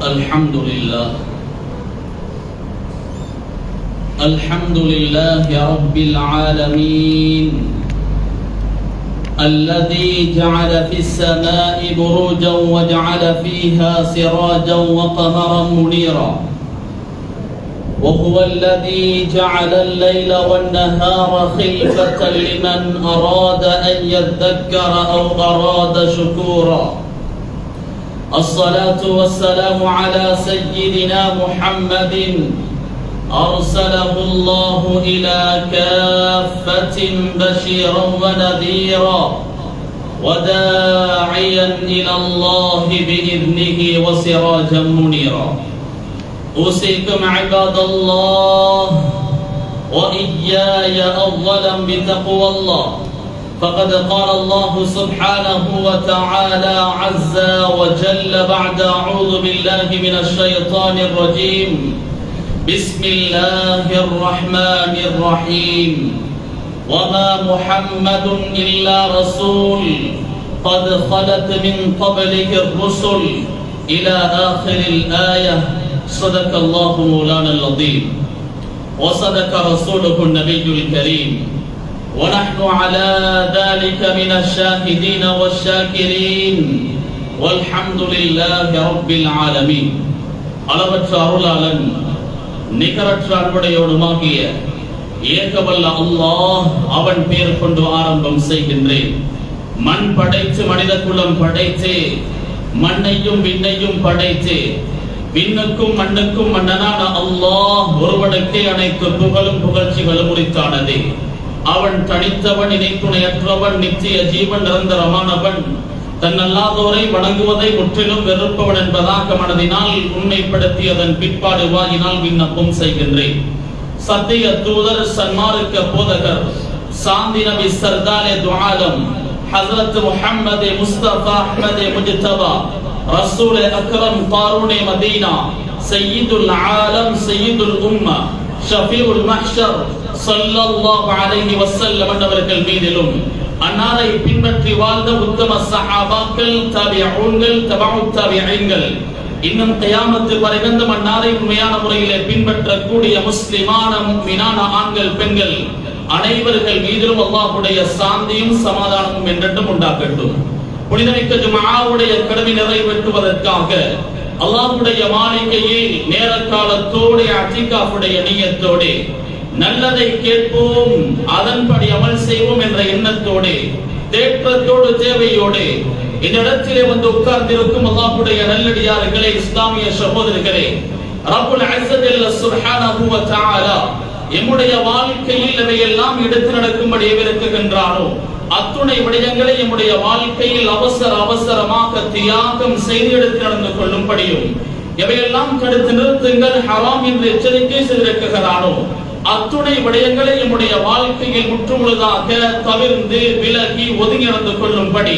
الحمد لله الحمد لله رب العالمين. الذي جعل في السماء بروجا وجعل فيها سراجا وقمرا منيرا. وهو الذي جعل الليل والنهار خلفة لمن أراد أن يذكر أو أراد شكورا. الصلاة والسلام على سيدنا محمد أرسله الله إلى كافة بشيرا ونذيرا وداعيا إلى الله بإذنه وسراجا منيرا. أوصيكم عباد الله وإياي أولا بتقوى الله. فقد قال الله سبحانه وتعالى عز وجل بعد أعوذ بالله من الشيطان الرجيم. بسم الله الرحمن الرحيم. وما محمد إلا رسول. قد خلت من قبله الرسل إلى آخر الآية. صدق الله مولانا العظيم وصدق رسوله النبي الكريم. ونحن على ذلك من الشاهدين والشاكرين والحمد لله رب العالمين அளவற்ற அருளாளன் நிகரற்ற அன்புடையவனுமாகிய ஏகவல்ல அல்லாஹ் அவன் பேர் கொண்டு ஆரம்பம் செய்கின்றேன் மண் படைத்து மனித குலம் படைத்து மண்ணையும் விண்ணையும் படைத்து விண்ணுக்கும் மண்ணுக்கும் மன்னனான அல்லாஹ் ஒருவனுக்கே அனைத்து புகழும் புகழ்ச்சிகளும் உரித்தானதே அவன் தனித்தவன் இணைத்துணையற்றவன் நித்திய ஜீவன் நிரந்தரமானவன். தன்னல்லாதோரை வணங்குவதை முற்றிலும் வெறுப்பவன் என்பதாக மனதினால் உண்மைப்படுத்தியதன் பிற்பாடு வாயினால் விண்ணப்பம் செய்கின்றேன். சத்திய தூதர் சன்மார்க்க போதகர் சாந்தி நபி சர்தாரே துஆலம் ஹசரத் முஹம்மது முஸ்தபா அஹ்மது முஜ்தபா ரசூல் அக்ரம் காரூனே மதீனா சையீதுல் ஆலம் சையீதுல் உம்ம ஷஃபீஉல் மஹ்ஷர் அலைஹி வஸல்லம் அவர்கள் மீதிலும் அன்னாரை பின்பற்றி வாழ்ந்த உத்தம சஹாபாக்கள் தபிஊன்கள் தபஉ தபிஈன்கள் இன்னும் தயாமத்தில் வரைவந்தும் அன்னாரை உண்மையான முறையிலே பின்பற்றக்கூடிய முஸ்லிமான முக்மினான ஆண்கள் பெண்கள் அனைவர்கள் மீதிலும் அல்லாஹுடைய சாந்தியும் சமாதானமும் என்றென்றும் உண்டாகட்டும். புனிதமிக்க ஜுமாவுடைய கடமை நிறைவேற்றுவதற்காக அல்லாஹுடைய மாளிகையில் நேர காலத்தோடு நீயத்தோடு நல்லதை கேட்போம் அதன்படி அமல் செய்வோம் என்ற எண்ணத்தோடு தேற்றத்தோடு தேவையோடு இந்த இடத்திலே வந்து உட்கார்ந்திருக்கும் அல்லாஹ்வுடைய நல்லடியார்களே இஸ்லாமிய சகோதரர்களே ரப்புல் அஸ்ஸஜல்ல சுப்ஹானஹு வ தஆலா எம்முடைய வாழ்க்கையில் இவையெல்லாம் எடுத்து நடக்கும்படி விருக்குகின்றானோ அத்துணை விடயங்களை எம்முடைய வாழ்க்கையில் அவசர அவசரமாக தியாகம் செய்து எடுத்து நடந்து கொள்ளும்படியும் எவையெல்லாம் தடுத்து நிறுத்துங்கள் ஹராம் என்று எச்சரிக்கை செய்திருக்கிறானோ அத்துணை விடயங்களை நம்முடைய வாழ்க்கையில் முற்றுமுழுதாக தவிர்ந்து விலகி ஒதுங்கி நடந்து கொள்ளும்படி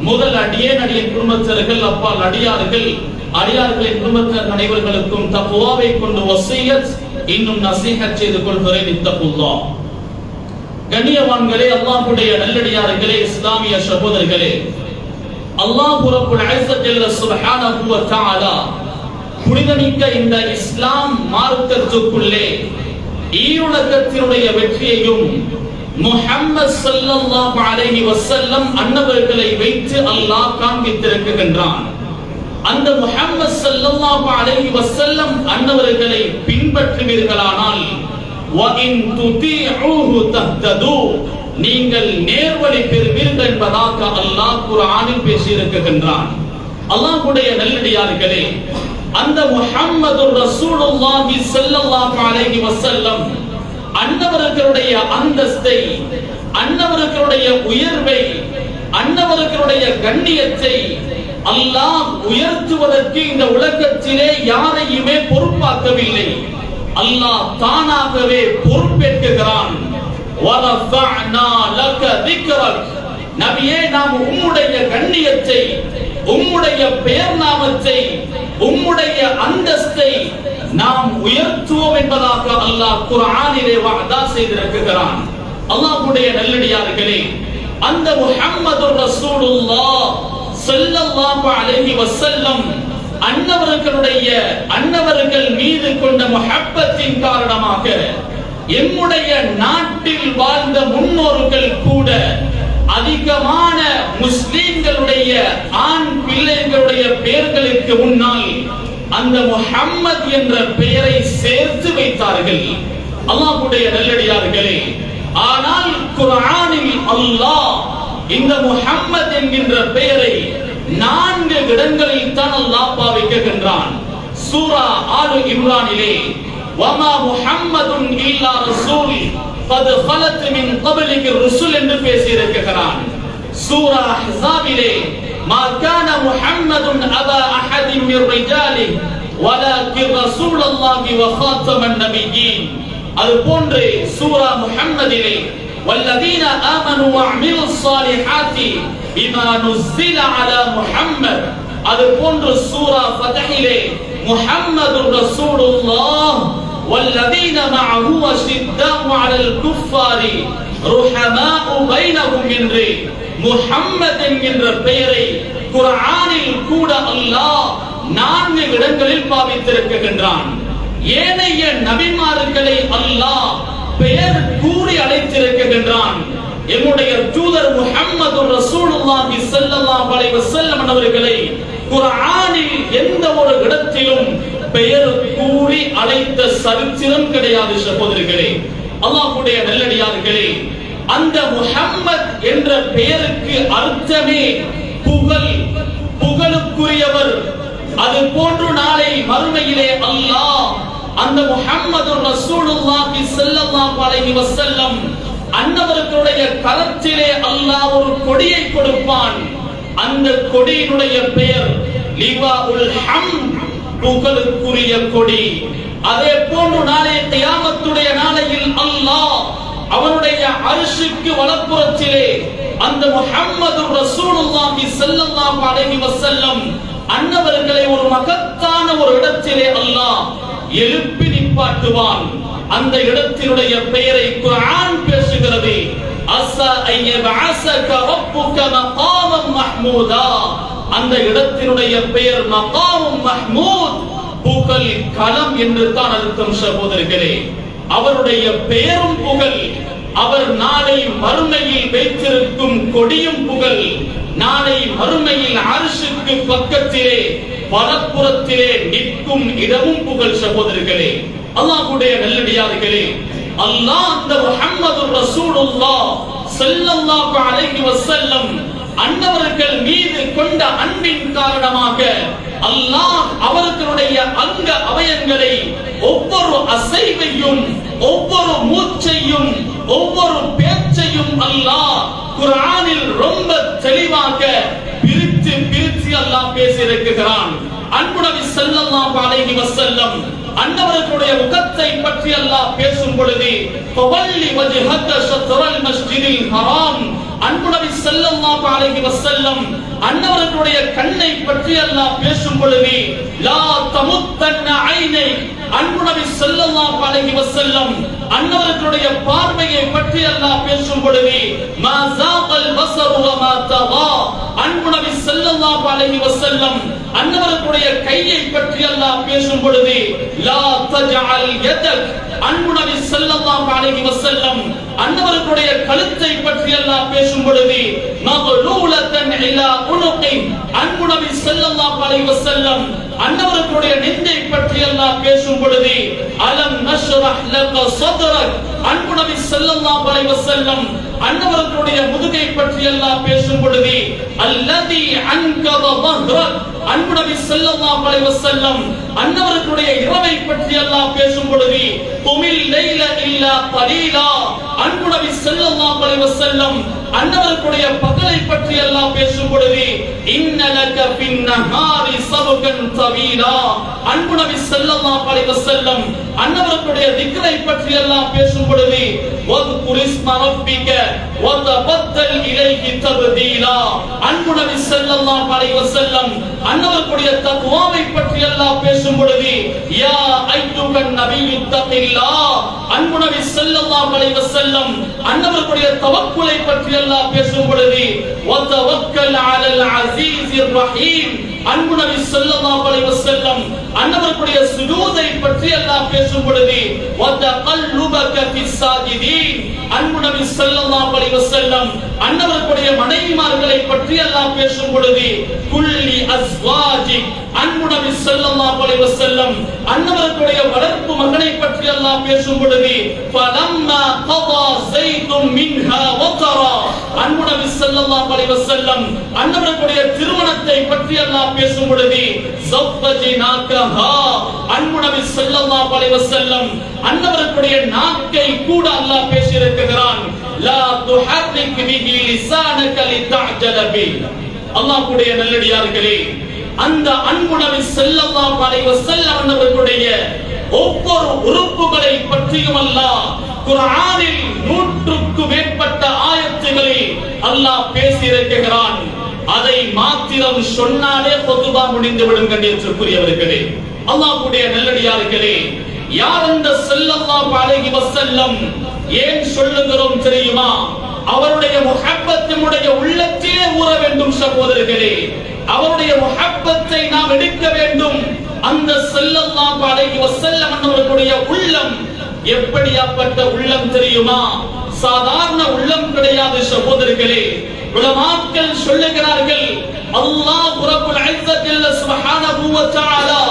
முதல் அடியேன் அடியின் குடும்பத்தினர்கள் அப்பால் அடியார்கள் அடியார்களின் குடும்பத்தினர் அனைவர்களுக்கும் தப்புவாவை கொண்டு வசியத் இன்னும் நசீகர் செய்து கொள்கிறேன் இத்தப்புல்லா கண்ணியவான்களே அல்லாஹுடைய நல்லடியார்களே இஸ்லாமிய சகோதரர்களே அல்லாஹ் ரப்புல் இஸ்ஸத் சுப்ஹானஹு வ தஆலா புனிதமிக்க இந்த இஸ்லாம் மார்க்கத்துக்குள்ளே ஈருலகத்தினுடைய வெற்றியையும் முஹம்மது ஸல்லல்லாஹு அலைஹி வஸல்லம் அன்னவர்களை வைத்து அல்லாஹ் காண்பித்திருக்கின்றான் அந்த முஹம்மது ஸல்லல்லாஹு அலைஹி வஸல்லம் அன்னவர்களை பின்பற்றுவீர்களானால் வஇன் துதீஉஹு தஹ்தது நீங்கள் நேர்வழி பெறுவீர்கள் என்பதாக அல்லாஹ் குர்ஆனில் பேசி இருக்கின்றான் அல்லாஹ்வுடைய நல்லடியார்களே அந்த முஹம்மது ரசூலுல்லாஹி ஸல்லல்லாஹு அலைஹி வஸல்லம் அன்னவர்களுடைய அந்தஸ்தை அன்னவர்களுடைய உயர்வை அன்னவர்களுடைய கண்ணியத்தை அல்லாஹ் உயர்த்துவதற்கு இந்த உலகத்திலே யாரையுமே பொறுப்பாக்கவில்லை. அல்லாஹ் தானாகவே பொறுப்பேற்கிறான் நபியே நாம் உம்முடைய கண்ணியத்தை உம்முடைய பெயர் நாமத்தை உம்முடைய அந்தஸ்தை நாம் உயர்த்துவோம் என்பதாக அல்லாஹ் குர்ஆனிலே வாதா செய்திருக்கிறான். அல்லாஹ்வுடைய நல்லடியார்களே அந்த முஹம்மது ரசூலுல்லாஹ் ஸல்லல்லாஹு அலைஹி வஸல்லம் அன்னவர்களுடைய அன்னவர்கள் மீது கொண்ட முஹப்பத்தின் காரணமாக எம்முடைய நாட்டில் வாழ்ந்த முன்னோர்கள் கூட அதிகமான முஸ்லிம்களுடைய ஆண் பிள்ளைகளுடைய பெயர்களுக்கு முன்னால் அந்த முஹம்மது என்ற பெயரை சேர்த்து வைத்தார்கள். அல்லாஹ்வுடைய நல்லடியார்களே ஆனால் குர்ஆனில் அல்லாஹ் இந்த முஹம்மத் என்கின்ற பெயரை நான்கு இடங்களில் தான் அல்லாஹ் பாவிக்கின்றான். சூரா ஆலு இம்ரானிலே வமா முஹம்மதுன் இல்லா ரசூல் قد خلت من قبلك الرسل என்று பேசியிருக்கிறான் சூரா அஹ்ஸாபிலே ما كان محمد ابا احد من رجاله ولكن رسول الله وخاتم النبيين அது போன்று சூரா முஹம்மதிலே والذين آمنوا وعملوا الصالحات بما نزل على محمد அது போன்று சூரா ஃபதஹிலே முஹம்மது ரசூலுல்லாஹ் والذين معه أشداء على الكفار رحماء بينهم என்று முஹம்மத் என்கின்ற பெயரை குர்ஆனில் கூட அல்லாஹ் நான்கு இடங்களில் பாவித்திருக்கின்றான் ஏனைய நபிமார்களை அல்லாஹ் பெயர் கூறி அழைத்திருக்கின்றான் என்னுடைய தூதர் முஹம்மது ரசூலுல்லாஹி ஸல்லல்லாஹு அலைஹி வஸல்லம் அவர்களை குர்ஆனில் எந்த ஒரு இடத்திலும் பெயர் கூறி அழைத்த சரித்திரம் கிடையாது சகோதரர்களே. அல்லாஹுடைய நல்லடியார்களே அந்த முஹம்மத் என்ற பெயருக்கு அர்த்தமே புகழ் புகழுக்குரியவர். அது போன்று நாளை மறுமையிலே அல்லாஹ் அந்த முஹம்மது ரசூலுல்லாஹி ஸல்லல்லாஹு அலைஹி வஸல்லம் அன்னவர்களுடைய கரத்திலே அல்லாஹ் ஒரு கொடியை கொடுப்பான். அந்த கொடியினுடைய பெயர் லிவாஉல் ஹம்த். புகழுக்குரிய கொடி. அதே போன்று நாளைய தியாமத்துடைய நாளையில் அல்லாஹ் அவனுடைய அரிசுக்கு வலப்புறத்திலே அந்த முஹம்மது ரசூலுல்லாஹி ஸல்லல்லாஹு அலைஹி வஸல்லம் அன்னவர்களை ஒரு மகத்தான ஒரு இடத்திலே அல்லாஹ் எழுப்பி நிப்பாட்டுவான். அந்த இடத்தினுடைய பெயரை குர்ஆன் பேசுகிறது. அஸா ஐயபஅஸக ரப்புக மகாமம் மஹ்மூதா. அந்த இடத்தினுடைய பெயர் மகாமும் மஹ்மூத். புகழ் களம் என்று தான் அர்த்தம் சகோதரர்களே. அவருடைய பெயரும் புகழ். அவர் நாளை மறுமையில் வைத்திருக்கும் கொடியும் புகழ். நாளை மறுமையில் அரசுக்கு பக்கத்திலே வலப்புறத்திலே நிற்கும் இடமும் புகழ் சகோதரர்களே. அல்லாஹுடைய நல்லடியார்களே அல்லாஹ் அந்த முஹம்மது ரசூலுல்லாஹ் ஸல்லல்லாஹு அலைஹி வஸல்லம் அன்னவர்கள் மீது கொண்ட அன்பின் காரணமாக அல்லாஹ் அவர்களுடைய அங்க அவயங்களை ஒவ்வொரு அசைவையும் ஒவ்வொரு மூச்சையும் ஒவ்வொரு பேச்சையும் அல்லாஹ் குரானில் ரொம்ப தெளிவாக பிரித்து பிரித்து அல்லாஹ் பேசியிருக்கிறான். அன்புடவி செல்லல்லாம் பாலைகி வசல்லம் அன்னவர்களுடைய முகத்தை பற்றி அல்லாஹ் பேசும் பொழுது ஃபவல்லி வஜ்ஹக ஷத்ரல் மஸ்ஜிதில் ஹராம். அன்பு நபி ஸல்லல்லாஹு அலைஹி வஸல்லம் அன்னவர்களுடைய கண்ணை பற்றி அல்லாஹ் பேசும் பொழுது லா தமுத்தன்ன ஐனை அன்புணவி செல்லல்லா பழகி வசல்லம் அன்னவர்களுடைய பார்வையை பற்றி அல்லாஹ் பேசும் பொழுது மா ஸாகல் பஸரு வ மா தகா. அன்பு அன்னவர்களுடைய கையை பற்றி அல்லாஹ் பேசும் பொழுது லா தஜஅல் யதக். அன்புணவி செல்லல்லா பழகி வசல்லம் அன்னவர்களுடைய கழுத்தை பற்றி அல்லாஹ் பேசும் பொழுது மகலூலத்தன் இலா உனுகி அன்புணவி செல்லல்லா பழகி வசல்லம் அன்னவர்களுடைய நிந்தை பற்றி எல்லாம் பேசும் பொழுது அலம் நஷ்ரஹ் லக சத்ரக். அன்புநபி ஸல்லல்லாஹு அலைஹி வஸல்லம் அன்னவர்களுடைய முதுகை பற்றி எல்லாம் பேசும் பொழுது அல்லதி அன்கத வஹ்ரக். அன்புநபி ஸல்லல்லாஹு அலைஹி வஸல்லம் அன்னவர்களுடைய இரவை பற்றி எல்லாம் பேசும் பொழுது குமில் லைல இல்லா கலீலா. அன்புநபி ஸல்லல்லாஹு அலைஹி வஸல்லம் அன்னவர்களுடைய பகலை பற்றி எல்லாம் பேசும் பொழுது இன்னலக பின்னஹாரி சவுகன் சபகன் தவீலா. அன்பு நபி ஸல்லல்லாஹு அலைஹி வஸல்லம் அன்னவர்களுடைய திக்ரை பற்றி எல்லாம் பேசும் பொழுது வத்குர் இஸ்ம ரப்பிக வதபத்தல் இலைஹி தப்தீலா. அன்பு நபி ஸல்லல்லாஹு அலைஹி வஸல்லம் அன்னவர்களுடைய தக்வாவை பற்றி எல்லாம் பேசும் பொழுது யா ஐயுகன் நபியு தகில்லா அன்பு நபி ஸல்லல்லாஹு அலைஹி வஸல்லம் அன்னவர்களுடைய தவக்குலை பற்றி அல்லாஹ் பேசும் பொழுது வதவக்கல் அலல் அஸீஸிர் ரஹீம் அன்பு நபி ஸல்லல்லாஹு அலைஹி வஸல்லம் அன்னவர்களுடைய சுஜூதை பற்றி அல்லாஹ் பேசும் பொழுது வதகல்லுபக ஃபிஸ் சாஜிதீன். அன்பு நபி ஸல்லல்லாஹு அலைஹி வஸல்லம் அன்னவர்களுடைய மனைவிமார்களை பற்றி அல்லாஹ் பேசும் பொழுது குல்லி அஸ்வாஜி அன்பு நபி ஸல்லல்லாஹு அலைஹி வஸல்லம் அன்னவர்களுடைய வளர்ப்பு மகனை பற்றி அல்லாஹ் பேசும் பொழுது ஃபலம்மா கதா ஸைதும் மின்ஹா வதரா அன்பு நபி ஸல்லல்லாஹு அலைஹி வஸல்லம் அன்னவர்களுடைய திருமணத்தை பற்றி அல்லாஹ் பேசும் பொழுது ஸவ்வஜினாகஹா அன்பு நபி ஸல்லல்லாஹு அலைஹி வஸல்லம் அன்னவர்களுடைய நாக்கை கூட அல்லாஹ் பேசி இருக்கிறான் லா துஹர்ரிக் பிஹி லிசானக லிதஅஜல பி. அல்லாஹ்வுடைய நல்லடியார்களே அந்த அன்பு நபி ஸல்லல்லாஹு அலைஹி வஸல்லம் அன்னவர்களுடைய ஒவ்வொரு உறுப்புகளை பற்றியும் அல்லாஹ் குர்ஆனில் நூற்றுக்கு மேற்பட்ட ஆயத்துகளில் அல்லாஹ் பேசி இருக்கிறான் அதை மாத்திரம் சொன்னாலே பொதுவா முடிந்துவிடும் விடும் கண்ணியத்திற்குரியவர்களே. அல்லாஹ்வுடைய நல்லடியார்களே யார் அந்த செல்லல்லா பழகி வசல்லம் ஏன் சொல்லுகிறோம் தெரியுமா? அவருடைய முகப்பத்தினுடைய நம்முடைய உள்ளத்திலே ஊற வேண்டும் சகோதரர்களே. அவருடைய முகப்பத்தை நாம் எடுக்க வேண்டும். அந்த செல்லல்லா பழகி வசல்லம் அவர்களுடைய உள்ளம் எப்படியாப்பட்ட உள்ளம் தெரியுமா? சாதாரண உள்ளம் கிடையாது சகோதரர்களே. உலமாக்கள் சொல்லுகிறார்கள் அல்லாஹ் ரப்புல் இஸ்ஸத் ஜல்ல சுப்ஹானஹு வ தஆலா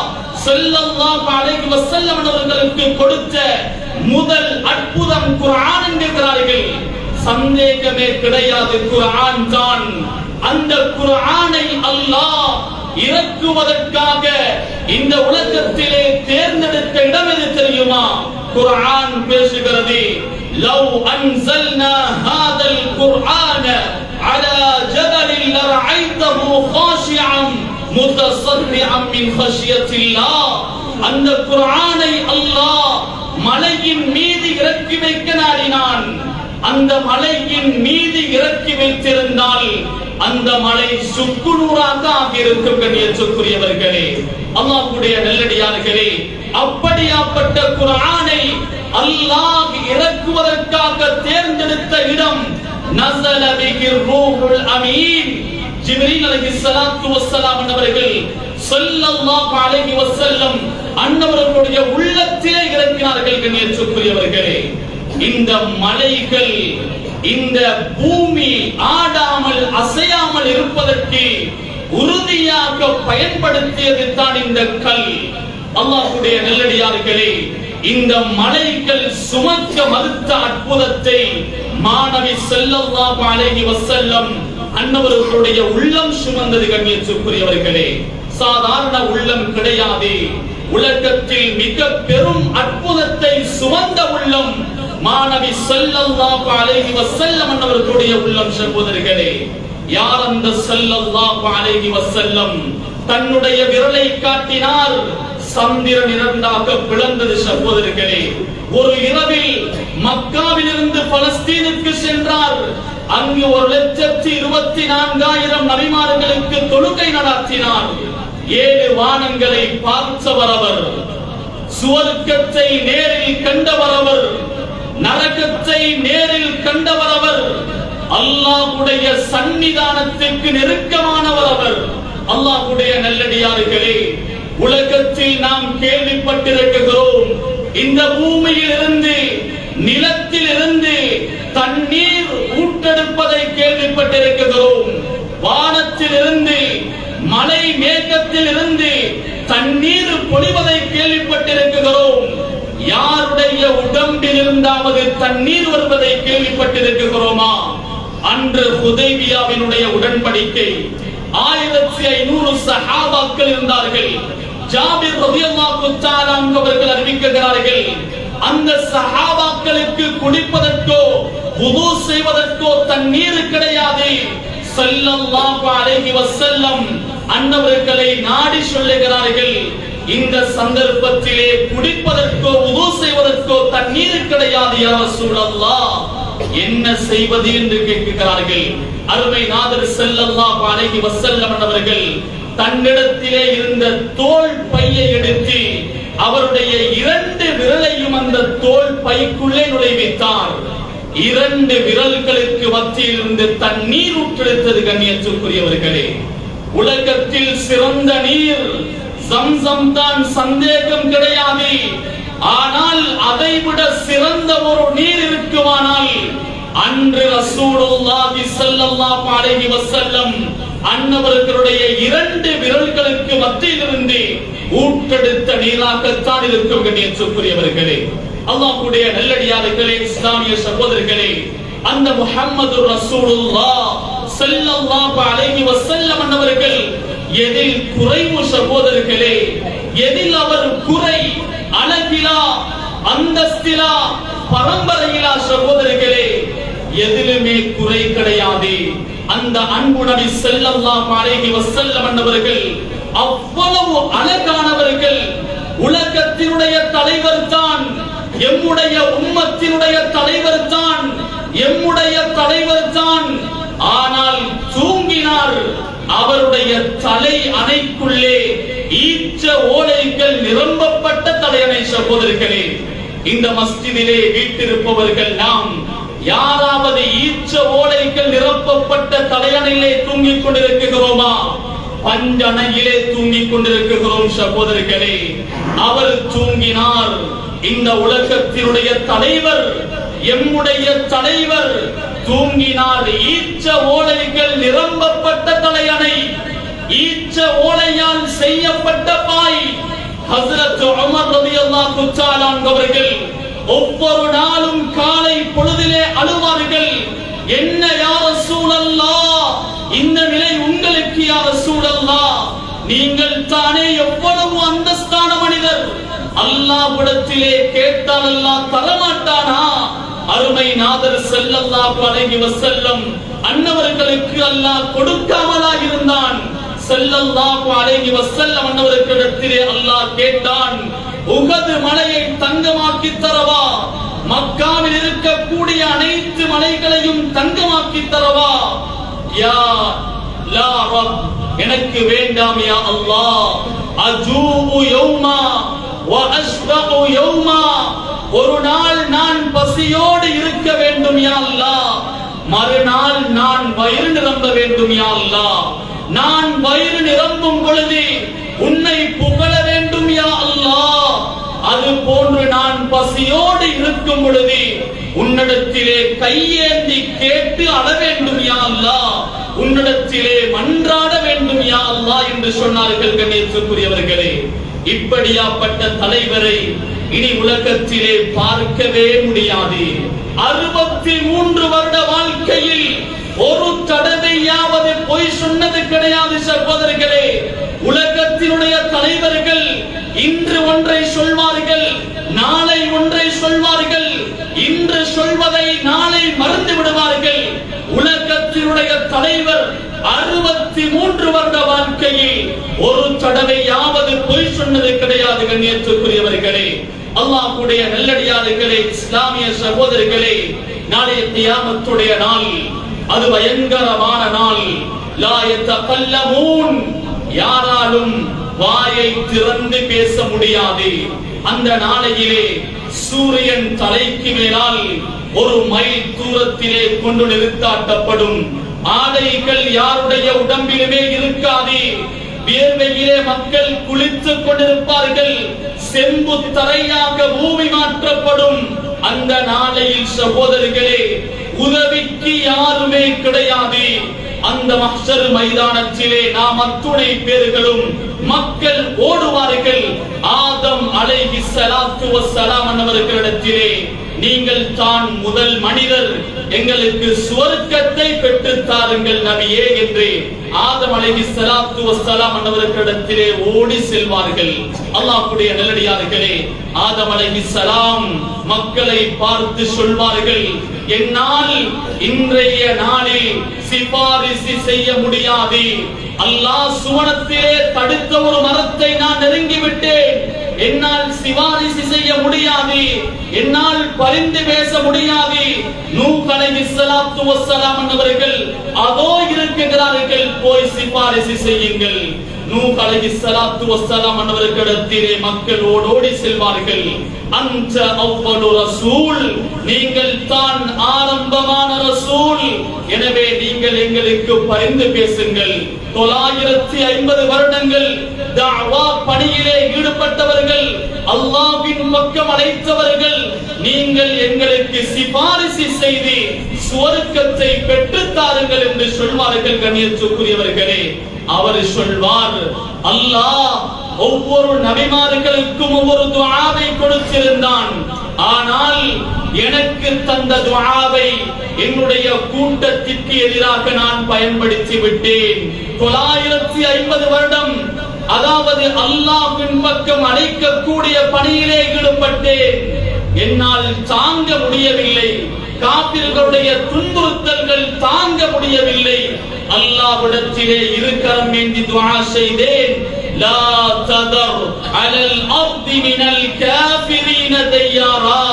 ஸல்லல்லாஹு அலைஹி வஸல்லம் அவர்களுக்கு கொடுத்த முதல் அற்புதம் குர்ஆன் என்கிறார்கள். சந்தேகமே கிடையாது குர்ஆன் தான். அந்த குர்ஆனை அல்லாஹ் இறக்குவதற்காக இந்த உலகத்திலே தேர்ந்தெடுத்த இடம் எது தெரியுமா? குர்ஆன் பேசுகிறது. லவ் அன்சல்னா ஹாதல் குர்ஆன அலா ஜபலில் லரஐதஹு காஷிஅன் முத்தஸர்ரிஅன் மின் khashyatillah அந்த குர்ஆனை அல்லாஹ் மலையின் மீது இறக்கி வைக்க நாடினான். அந்த மலையின் மீது இறக்கி வைத்திருந்தால் அந்த மலை சுக்குநூறாக ஆகியிருக்கும் கண்ணியத்துக்குரியவர்களே அல்லாஹ்வுடைய நல்லடியார்களே அப்படியாப்பட்ட குரானை அல்லாஹ் இறக்குவதற்காக தேர்ந்தெடுத்த இடம் நசல பிஹி ரூஹுல் அமீன். ஜிப்ரீல் அலைஹிஸ்ஸலாத்து வஸ்ஸலாம் அவர்கள் ஸல்லல்லாஹு அலைஹி வஸல்லம் அன்னவர்களுடைய உள்ளத்திலே இறக்கினார்கள் கண்ணியத்துக்குரியவர்களே இந்த மலைகள் இந்த பூமி ஆடாமல் அசையாமல் இருப்பதற்கு உறுதியாக பயன்படுத்தியது தான் இந்த கல். அல்லாஹுடைய நல்லடியார்களே இந்த மலைகள் சுமக்க மறுத்த அற்புதத்தை மாணவி செல்லல்லாம் அழகி வசல்லம் அன்னவர்களுடைய உள்ளம் சுமந்தது கண்ணியத்துக்குரியவர்களே. சாதாரண உள்ளம் கிடையாது. உலகத்தில் மிக பெரும் அற்புதத்தை சுமந்த உள்ளம் மாணவி ஸல்லல்லாஹு அலைஹி வஸல்லம் அன்னவர்களுடைய உள்ளம் சகோதரர்களே யார் அந்த ஸல்லல்லாஹு அலைஹி வஸல்லம்? தன்னுடைய விரலை காட்டினார். சந்திரன் இரண்டாக பிளந்தது சகோதரர்களே. ஒரு இரவில் மக்காவிலிருந்து பலஸ்தீனுக்கு சென்றார். அங்கு ஒரு லட்சத்தி இருபத்தி நான்காயிரம் நபிமார்களுக்கு தொழுகை நடாத்தினார். ஏழு வானங்களை பார்த்தவர் அவர். சுவர்க்கத்தை நேரில் கண்டவர் அவர். நரகத்தை நேரில் கண்டவர் அவர் அல்லாஹுடைய சன்னிதானத்திற்கு நெருக்கமானவர் அவர் அல்லாஹுடைய நல்லடியார்களே உலகத்தில் நாம் கேள்விப்பட்டிருக்கிறோம் இந்த பூமியில் இருந்து நிலத்தில் இருந்து தண்ணீர் ஊட்டெடுப்பதை கேள்விப்பட்டிருக்கிறோம். வானத்தில் இருந்து மலை மேகத்தில் இருந்து தண்ணீர் பொழிவதை கேள்விப்பட்டிருக்கிறோம் யாருடைய தண்ணீர் வருவதை கேள்விப்பட்டிருக்கிறோமா? அன்று ஹுதைபியாவினுடைய உடன்படிக்கை. ஆயிரத்தி ஐநூறு சஹாபாக்கள் இருந்தார்கள். ஜாபிர் ரலியல்லாஹு தஆலா அவர்கள் அறிவிக்கிறார்கள் அந்த சஹாபாக்களுக்கு குடிப்பதற்கோ வுது செய்வதற்கோ தண்ணீர் கிடையாது. ஸல்லல்லாஹு அலைஹி வஸல்லம் அன்னவர்களை நாடி சொல்லுகிறார்கள் இந்த சந்தர்ப்பத்திலே குடிப்பதற்கோ உதவு செய்வதற்கோ தண்ணீர் கிடையாது யா ரசூலல்லாஹ். என்ன செய்வது என்று கேட்கிறார்கள். அருமை நாதர் செல்லல்லா அலைஹி வஸல்லம் அவர்கள் தன்னிடத்திலே இருந்த தோல் பையை எடுத்து அவருடைய இரண்டு விரலையும் அந்த தோல் பைக்குள்ளே நுழைவித்தார். இரண்டு விரல்களுக்கு மத்தியில் இருந்து தண்ணீர் ஊற்றெடுத்தது கண்ணியத்துக்குரியவர்களே. உலகத்தில் சிறந்த நீர் சம்சம் தான் சந்தேகம் கிடையாது ஆனால் அதை விட சிறந்த ஒரு நீர் இருக்குமானால் அன்று ரசூலுல்லாஹி ஸல்லல்லாஹு அலைஹி வஸல்லம் அன்னவர்களுடைய இரண்டு விரல்களுக்கு மத்தியிலிருந்து ஊட்டெடுத்த நீராகத்தான் இருக்கும் கண்ணியத்துக்குரியவர்களே. அல்லாஹ்வுடைய நல்லடியார்களே இஸ்லாமிய சகோதரர்களே அந்த முஹம்மது ரசூலுல்லாஹ் ஸல்லல்லாஹு அலைஹி வஸல்லம் அன்னவர்கள் எதில் குறைவு சகோதரர்களே எதில் அவர் குறை அழகிலா அந்தஸ்திலா பரம்பரையிலா சகோதரர்களே எதிலுமே குறை கிடையாது. அந்த அன்பு நபி ஸல்லல்லாஹு அலைஹி வஸல்லம் அவ்வளவு அழகானவர்கள். உலகத்தினுடைய தலைவர் தான் எம்முடைய உம்மத்தினுடைய தலைவர் தான் எம்முடைய தலைவர் தான் ஆனால் தூங்கினார் அவருடைய தலை அணைக்குள்ளே ஈச்ச ஓலைகள் நிரம்பப்பட்ட தலையணை சகோதரர்களே இந்த மஸ்ஜிதிலே வீட்டிருப்பவர்கள் நாம் யாராவது ஈச்ச ஓலைகள் நிரப்பப்பட்ட தலையணையிலே தூங்கிக் கொண்டிருக்கிறோமா? பஞ்சணையிலே தூங்கிக் கொண்டிருக்கிறோம் சகோதரர்களே. அவர் தூங்கினார். இந்த உலகத்தினுடைய தலைவர் எம்முடைய தலைவர் தூங்கினார். ஈச்ச ஓலைகள் நிரம்பப்பட்ட ஈச்ச ஓலையால் செய்யப்பட்ட பாய் ஹசரத் உமர் ரலியல்லாஹு தஆலா அவர்கள் ஒவ்வொரு நாளும் காலை பொழுதிலே அழுவார்கள். என்ன யா ரசூலல்லாஹ்? இந்த நிலை உங்களுக்கு யா ரசூலல்லாஹ்? நீங்கள் தானே எவ்வளவு அந்தஸ்தான மனிதர்? அல்லாஹ்விடத்திலே கேட்டால் அல்லாஹ் தரமாட்டானா? அருமை நாதர் செல்லல்லா அலைஹி வஸல்லம் அன்னவர்களுக்கு அல்லாஹ் கொடுக்காமலா இருந்தான். செல்லல்லாஹு அலைஹி வஸல்லம் அன்னவர்களிடத்திலே அல்லாஹ் கேட்டான் உகது மலையை தங்கமாக்கி தரவா? மக்காவில் இருக்கக்கூடிய அனைத்து மலைகளையும் தங்கமாக்கி தரவா? யா லா ரப் எனக்கு வேண்டாம் யா அல்லாஹ். அஜூபு யௌமா வ அஷ்பகு யௌமா. ஒரு நாள் நான் பசியோடு இருக்க வேண்டும் யா அல்லாஹ். மறுநாள் நான் வயிறு நிரம்ப வேண்டும் யா அல்லாஹ். நான் வயிறு நிரம்பும் பொழுது உன்னை புகழ வேண்டும் யா அல்லாஹ். அது போன்று நான் பசியோடு இருக்கும் பொழுது உன்னிடத்திலே கையேந்தி கேட்டு அழ வேண்டும் யா அல்லாஹ். உன்னிடத்திலே மன்றாட வேண்டும் யா அல்லாஹ் என்று சொன்னார்கள் கணேசுக்குரியவர்களே இப்படியாப்பட்ட தலைவரை இனி உலகத்திலே பார்க்கவே முடியாது. அறுபத்தி மூன்று வருட வாழ்க்கையில் ஒரு தடவை பொய் சொன்னது கிடையாது சகோதரர்களே. உலகத்தினுடைய தலைவர்கள் இன்று ஒன்றை சொல்வார்கள் நாளை ஒன்றை சொல்வார்கள் இன்று சொல்வதை நாளை மறந்து விடுவார்கள். உலகத்தினுடைய தலைவர் அறுபத்தி மூன்று வருட வாழ்க்கையில் ஒரு தடவையாவது பொய் சொன்னது கிடையாது கண்ணியத்துக்குரியவர்களே. அல்லாஹ்வுடைய நல்லடியார்களே இஸ்லாமிய சகோதரர்களே நாளைய தியாமத்துடைய நாள் அது பயங்கரமான நாள். யாராலும் வாயை திறந்து பேச முடியாது. அந்த நாளையிலே சூரியன் தலைக்கு மேலால் ஒரு மைல் தூரத்திலே கொண்டு நிறுத்தாட்டப்படும். ஆடைகள் யாருடைய உடம்பிலுமே இருக்காது. வியர்வையிலே மக்கள் குளித்துக் கொண்டிருப்பார்கள். செம்பு தரையாக பூமி மாற்றப்படும். அந்த நாளையில் சகோதரர்களே உதவிக்கு யாருமே கிடையாது. அந்த மஹ்ஷர் மைதானத்திலே நாம் அத்துணை பேர்களும் மக்கள் ஓடுவார்கள். ஆதம் அலைஹி ஸலாத்து வஸ்ஸலாம் அன்னவர்களிடத்திலே நீங்கள் தான் முதல் மனிதர். எங்களுக்கு சுவர்க்கத்தை பெற்றுத் தாருங்கள் நபியே என்று ஆதம் அலைஹி ஸலாத்து வஸ்ஸலாம் அன்னவர்களிடத்திலே ஓடி செல்வார்கள். அல்லாஹ்வுடைய நல்லடியார்களே ஆதம் அலைஹி ஸலாம் மக்களை பார்த்து சொல்வார்கள் என்னால் இன்றைய நாளில் சிபாரிசு செய்ய முடியாது. அல்லாஹ் சுவனத்திலே தடுத்த ஒரு மரத்தை நான் நெருங்கி விட்டேன் என்னால் சிபாரிசு செய்ய முடியாது. என்னால் பரிந்து பேச முடியாது. நூஹ் விசலாத்து வசலாம் என்பவர்கள் அதோ இருக்கிறார்கள் போய் சிபாரிசு செய்யுங்கள். நூஹ் அலைஹிஸ்ஸலாத்து வஸ்ஸலாம் என்பவர்களிடத்திலே மக்கள் ஓடோடி செல்வார்கள். அந்த அவ்வளவு ரசூல் நீங்கள் தான் ஆரம்பமான ரசூல். எனவே நீங்கள் எங்களுக்கு பரிந்து பேசுங்கள். தொள்ளாயிரத்தி ஐம்பது வருடங்கள் தாவா பணியிலே ஈடுபட்டவர்கள் அல்லாஹ்வின் பக்கம் அழைத்தவர்கள் நீங்கள் எங்களுக்கு சிபாரிசு செய்து சுவர்க்கத்தை பெற்றுத்தாருங்கள் என்று சொல்வார்கள் கண்ணியத்துக்குரியவர்களே. அவர் சொல்வார் அல்லாஹ் ஒவ்வொரு நபிமார்களுக்கும் ஒவ்வொரு துவாவை கொடுத்திருந்தான். ஆனால் எனக்கு தந்த துவாவை என்னுடைய கூட்டத்திற்கு எதிராக நான் பயன்படுத்தி விட்டேன். தொள்ளாயிரத்தி ஐம்பது வருடம் அதாவது அல்லாஹ் பின்பக்கம் அழைக்கக்கூடிய பணியிலே ஈடுபட்டேன். என்னால் தாங்க முடியவில்லை. காப்பிர்களுடைய துன்புறுத்தல்கள் தாங்க முடியவில்லை. அல்லாவிடத்திலே இருக்கரம் ஏந்தி துவா செய்தேன். லா ததர் அலல் அர்தி மினல் காஃபிரீன தையாரா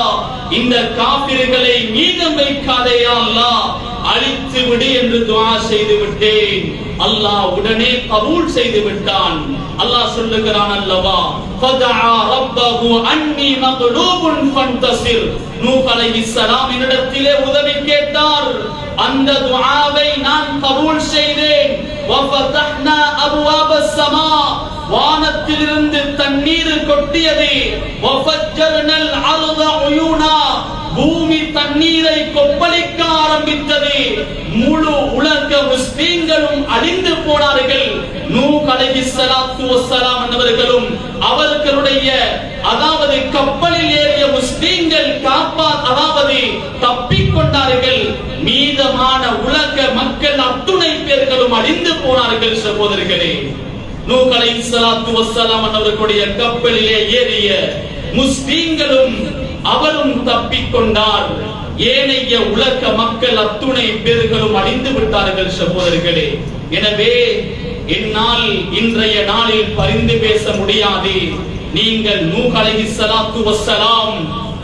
இந்த காபிர்களை மீதம் வைக்காதே அல்லாஹ். அழித்து விடு என்று துவா செய்து விட்டேன். அல்லாஹ் உடனே கபூல் செய்து விட்டான். அல்லாஹ் சொல்லுகிறான் அல்லவா? ஃபதஆ ரப்பஹு அன்னி மக்லூபுன் ஃபன்தசிர். நூஹ் அலைஹிஸ்ஸலாம் என்னிடத்திலே உதவி கேட்டார். அந்த துஆவை நான் கபூல் செய்தேன். வஃபதஹ்னா அப்வாபஸ் ஸமா. வானத்திலிருந்து தண்ணீர் கொட்டியது. வஃபஜ்ஜர்னல் அர்த உயூனா. பூமி தண்ணீரை கொப்பளிக்க ஆரம்பித்தது. முழு உலக முஸ்லீம்களும் அழிந்து போனார்கள். நூ கலகி சலாத்து வசலாம் என்பவர்களும் அவர்களுடைய அதாவது கப்பலில் ஏறிய முஸ்லீம்கள் காப்பா அதாவது தப்பிக் கொண்டார்கள். மீதமான உலக மக்கள் அத்துணை பேர்களும் அழிந்து போனார்கள் சகோதரர்களே. நூஹ் சலாத்து வசலாம் அவர்களுடைய கப்பலிலே ஏறிய முஸ்லீம்களும் அவரும் தப்பிக்கொண்டார். ஏனைய உலக மக்கள் அத்துணை பேர்களும் அழிந்து விட்டார்கள் சகோதரர்களே. எனவே என்னால் இன்றைய நாளில் பரிந்து பேச முடியாது. நீங்கள் நூகலகி சலாத்து வசலாம்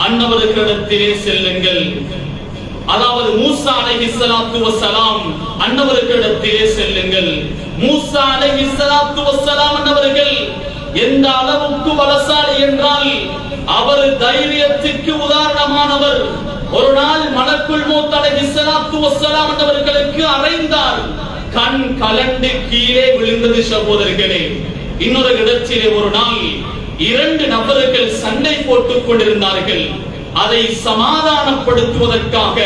அன்னவர்களிடத்திலே செல்லுங்கள். அதாவது மூசா அலைஹிஸ்ஸலாத்து வசலாம் அன்னவர்களிடத்திலே செல்லுங்கள். மூசா அலைஹிஸ்ஸலாத்து வசலாம் அன்னவர்கள் எந்த அளவுக்கு பலசாலி என்றால் அவர் தைரியத்துக்கு உதாரணமானவர். ஒரு நாள் மலக்குள் மூத் இஸ்லாத்து வசலாம் என்றவர்களுக்கு அறைந்தார். கண் கலண்டு கீழே விழுந்தது சகோதரர்களே. இன்னொரு இடத்திலே ஒரு நாள் இரண்டு நபர்கள் சண்டை போட்டுக் கொண்டிருந்தார்கள். அதை சமாதானப்படுத்துவதற்காக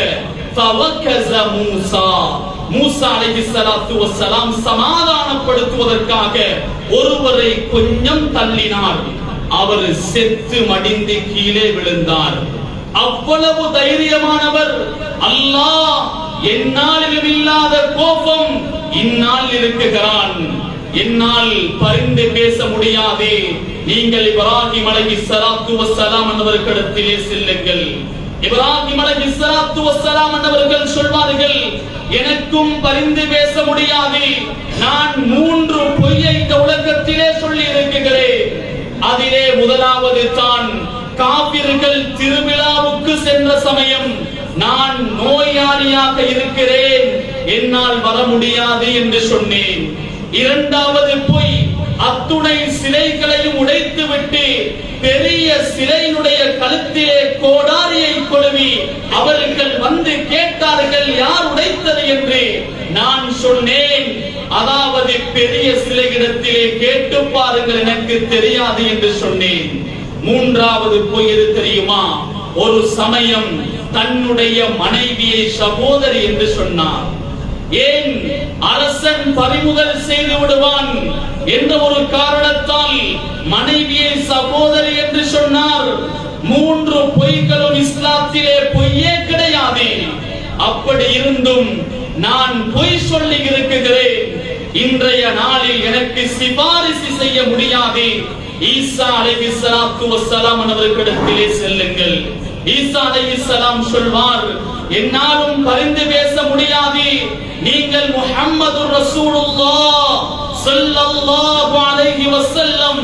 மூசா மூசா மூசா சலாத்து வசலாம் சமாதானப்படுத்துவதற்காக ஒருவரை கொஞ்சம் தள்ளினார். அவர் செத்து மடிந்து கீழே விழுந்தார். அவ்வளவு தைரியமானவர். அல்லாஹ் என்னாலிலும் இல்லாத கோபம் இந்நாள் இருக்குகிறான் என்னால் பரிந்து பேச முடியாது. நீங்கள் இப்ராஹிம் அலைஹி சலாத்து வசலாம் என்பவர்களிடத்திலே செல்லுங்கள். இப்ராஹிம் அலைஹி ஸலாத்து வஸ்ஸலாம் என்பவர்கள் சொல்வார்கள் எனக்கும் பரிந்து பேச முடியாது. நான் மூன்று பொய்யை இந்த உலகத்திலே சொல்லி இருக்கிறேன் அதிலே முதலாவது தான் காபிர்கள் திருவிழாவுக்கு சென்ற சமயம் நான் நோயாளியாக இருக்கிறேன். என்னால் வர முடியாது என்று சொன்னேன். இரண்டாவது பொய் அத்துணை சிலைகளையும் உடைத்து விட்டு பெரிய சிலையினுடைய கழுத்தில் கோடாரியை கொழுவி அவர்கள் வந்து கேட்டார்கள் யார் உடைத்தது என்று நான் சொன்னேன் அதாவது பெரிய சிலையிடத்திலே கேட்டு பாருங்கள் எனக்கு தெரியாது என்று சொன்னேன். மூன்றாவது பொய் எது தெரியுமா? ஒரு சமயம் தன்னுடைய மனைவியை சகோதரி என்று சொன்னார். ஏன் அரசன் பறிமுதல் செய்து விடுவான் என்ற ஒரு காரணத்தால் மனைவியை சகோதரி என்று சொன்னார். மூன்று பொய்களும் இஸ்லாத்திலே பொய்யே கிடையாது. அப்படி இருந்தும் நான் பொய் சொல்லி இருக்கிறேன் இன்றைய நாளில் எனக்கு சிபாரிசு செய்ய முடியாது. ஈசா அலைஹிஸ்ஸலாத்து வஸ்ஸலாம் அவர்களிடத்திலே செல்லுங்கள். ஈசா அலைஹிஸ்ஸலாம் சொல்வார் என்னாலும் பரிந்து பேச முடியாது. நீங்கள் முஹம்மது ரசூலுல்லாஹ் ஸல்லல்லாஹு அலைஹி வஸல்லம்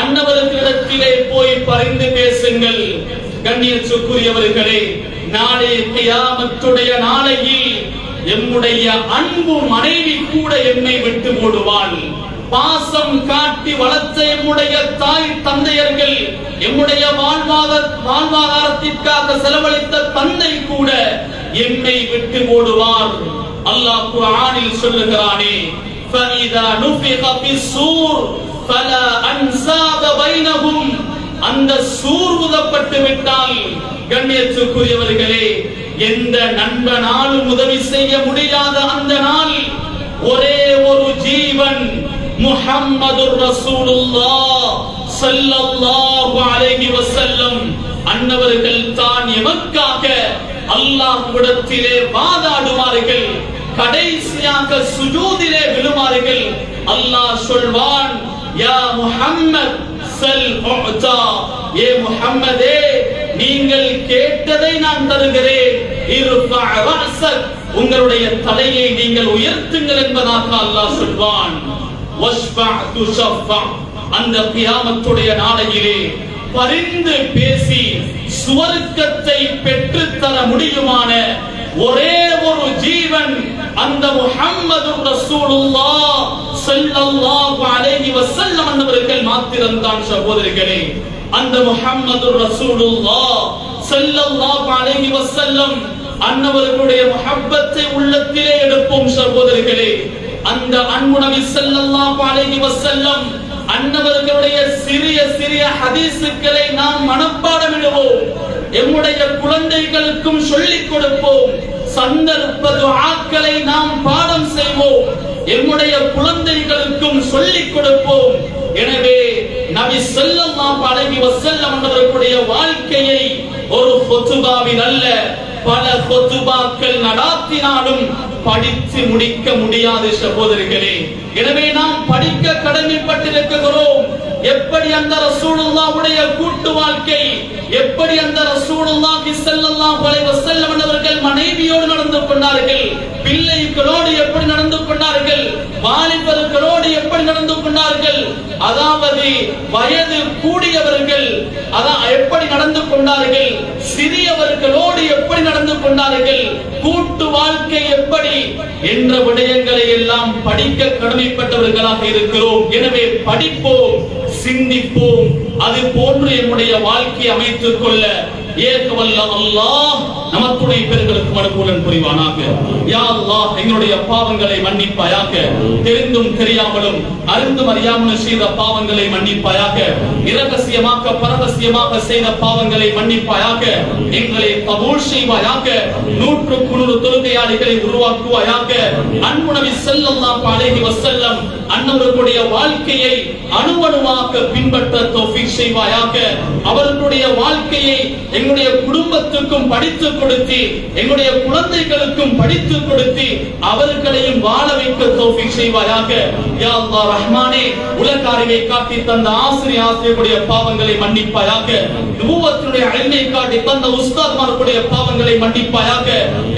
அன்னவர்களிடத்திலே போய் பரிந்து பேசுங்கள். கண்ணியத்துக்குரியவர்களே நாளை கியாமத்துடைய நாளையில் எம்முடைய அன்பு மனைவி கூட எம்மை விட்டு ஓடுவாள் பாசம் காட்டி வளர்த்த எம்முடைய தாய் தந்தையர்கள் எம்முடைய வாழ்வாதார வாழ்வாதாரத்திற்காக செலவழித்த தந்தை கூட எம்மை விட்டு ஓடுவார் அல்லாஹ் குர்ஆனில் சொல்லுகிறானே فَإِذَا نُفِخَ فِي الصُّورِ فَلَا أَنْسَابَ بَيْنَهُمْ அந்த சூர் உதப்பட்டு விட்டால் கண்ணியத்துக்குரியவர்களே எந்த நண்பனாலும் உதவி செய்ய முடியாத அந்த நாள் ஒரே ஒரு ஜீவன் முஹம்மது ரசூலுல்லா சல்லல்லாஹு அலைஹி வஸல்லம். அன்னவர்கள் தான் எமக்காக அல்லாஹ்விடத்திலே வாதாடுவார்கள் கடைசியாக சுஜூதிலே விழுவார்கள். அல்லாஹ் சொல்வான் யா முஹம்மத் சல் உஅதா ஏ முஹம்மதே நீங்கள் கேட்டதை நான் தருகிறேன். உங்களுடைய தலையை நீங்கள் உயர்த்துங்கள் என்பதாக அல்லாஹ் சொல்வான். அந்த கியாமத்துடைய நாளையிலே பரிந்து பேசி சுவர்க்கத்தை தர முடியுமான ஒரே ஒரு ஜீவன் அந்த முஹம்மது ரசூலுல்லாஹ் ஸல்லல்லாஹு அலைஹி வஸல்லம் அன்னவர்கள் மாத்திரம்தான் சகோதரிகளே. அந்த முஹம்மது ரசூலுல்லா ஸல்லல்லாஹு அலைஹி வஸல்லம் அன்னவர்களுடைய முஹப்பத்தை உள்ளத்திலே எடுப்போம் சகோதரர்களே. அந்த அன்பு நபி ஸல்லல்லாஹு அலைஹி வஸல்லம் அன்னவர்களுடைய சிறிய சிறிய ஹதீசுகளை நாம் மனப்பாடமிடுவோம். எம்முடைய குழந்தைகளுக்கும் சொல்லிக் கொடுப்போம். சந்தர்ப்ப துஆக்களை நாம் பாடம் செய்வோம். எம்முடைய குழந்தைகளுக்கும் சொல்லிக் கொடுப்போம். எனவே நபி ஸல்லல்லாஹு அலைஹி வஸல்லம் அவர்களுடைய வாழ்க்கையை ஒரு ஃபுதுபாவில் அல்ல பல ஃபுதுபாக்கள் நடாத்தினாலும் படித்து முடிக்க முடியாது சகோதரிகளே. எனவே நாம் படிக்க கடமைப்பட்டிருக்கிறோம். எப்படி அந்த ரசூலுல்லாஹ்வுடைய கூட்டு வாழ்க்கை எப்படி அந்த ரசூலுல்லாஹி ஸல்லல்லாஹு அலைஹி வஸல்லம் அவர்கள் மனைவியோடு நடந்து கொண்டார்கள் பிள்ளைகளோடு எப்படி நடந்து கொண்டார்கள் வாலிபர்களோடு எப்படி நடந்து கொண்டார்கள் அதாவது வயது கூடியவர்கள் அதான் எப்படி நடந்து கொண்டார்கள் சிறியவர்களோடு எப்படி நடந்து கொண்டார்கள் கூட்டு வாழ்க்கை எப்படி என்ற விடயங்களை எல்லாம் படிக்க கடமைப்பட்டவர்களாக இருக்கிறோம். எனவே படிப்போம் சிந்திப்போம் அது போன்று என்னுடைய வாழ்க்கையை அமைத்துக் கொள்ள ஏற்கவல்ல அல்லாஹ் நமக்குடைய பெருங்களுக்கு மனுக்கூலன் புரிவானாக. யா அல்லாஹ் எங்களுடைய பாவங்களை மன்னிப்பாயாக. தெரிந்தும் தெரியாமலும் அறிந்தும் அறியாமலும் செய்த பாவங்களை மன்னிப்பாயாக. இரகசியமாக பரகசியமாக செய்த பாவங்களை மன்னிப்பாயாக. எங்களை கபூல் செய்வாயாக. நூற்றுக்கு நூறு தொழுகையாளிகளை உருவாக்குவாயாக. அன்புணவி நபி ஸல்லல்லாஹு வசல்லம் வஸல்லம் அன்னவர்களுடைய வாழ்க்கையை அணுவணுவாக பின்பற்ற தௌஃபீக் செய்வாயாக. அவர்களுடைய வாழ்க்கையை எங்களுடைய குடும்பத்துக்கும் படித்து கொடுத்து எங்களுடைய குழந்தைகளுக்கும் படித்து கொடுத்து அவர்களையும் வாழ வைக்க தௌஃபீக் செய்வாயாக. யா அல்லாஹ் ரஹ்மானே உலக அறிவை காட்டி தந்த ஆசிரிய ஆசிரியருடைய பாவங்களை மன்னிப்பாயாக. நுபுவத்தினுடைய அழிமை காட்டி தந்த உஸ்தாத்மார்களுடைய பாவங்களை மன்னிப்பாயாக.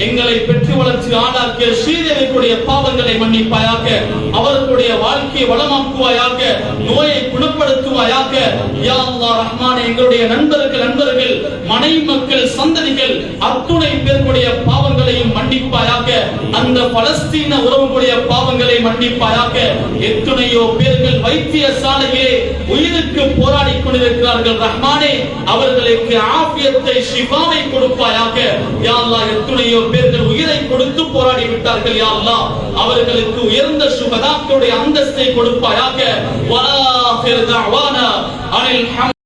எங்களை பெற்று வளர்ச்சி ஆளாக்கிய ஸ்ரீதேவிக்குடைய பாவங்களை மன்னிப்பாயாக. அவர்களுடைய வாழ்க்கையை வளமாக்குவாயாக நோயை குணப்படுத்துவாயாக. யா அல்லாஹ் ரஹ்மானே எங்களுடைய நண்பர்கள் நண்பர்கள் மனை மக்கள் சந்ததிகள் அத்துணை பேர்களுடைய பாவங்களையும் மன்னிப்பாயாக அந்த பலஸ்தீன உறவுகளுடைய பாவங்களை மன்னிப்பாயாக எத்தனையோ பேர்கள் வைத்திய சாலையிலே உயிருக்கு போராடி கொண்டிருக்கிறார்கள். ரஹ்மானே அவர்களுக்கு ஆபியத்தை சிவாவை கொடுப்பாயாக. யாழ்லா எத்தனையோ பேர்கள் உயிரை கொடுத்து போராடி விட்டார்கள் யாழ்லா அவர்களுக்கு உயர்ந்த சுகதாக்களுடைய அந்தஸ்தை கொடுப்பாயாக. வலா அனில்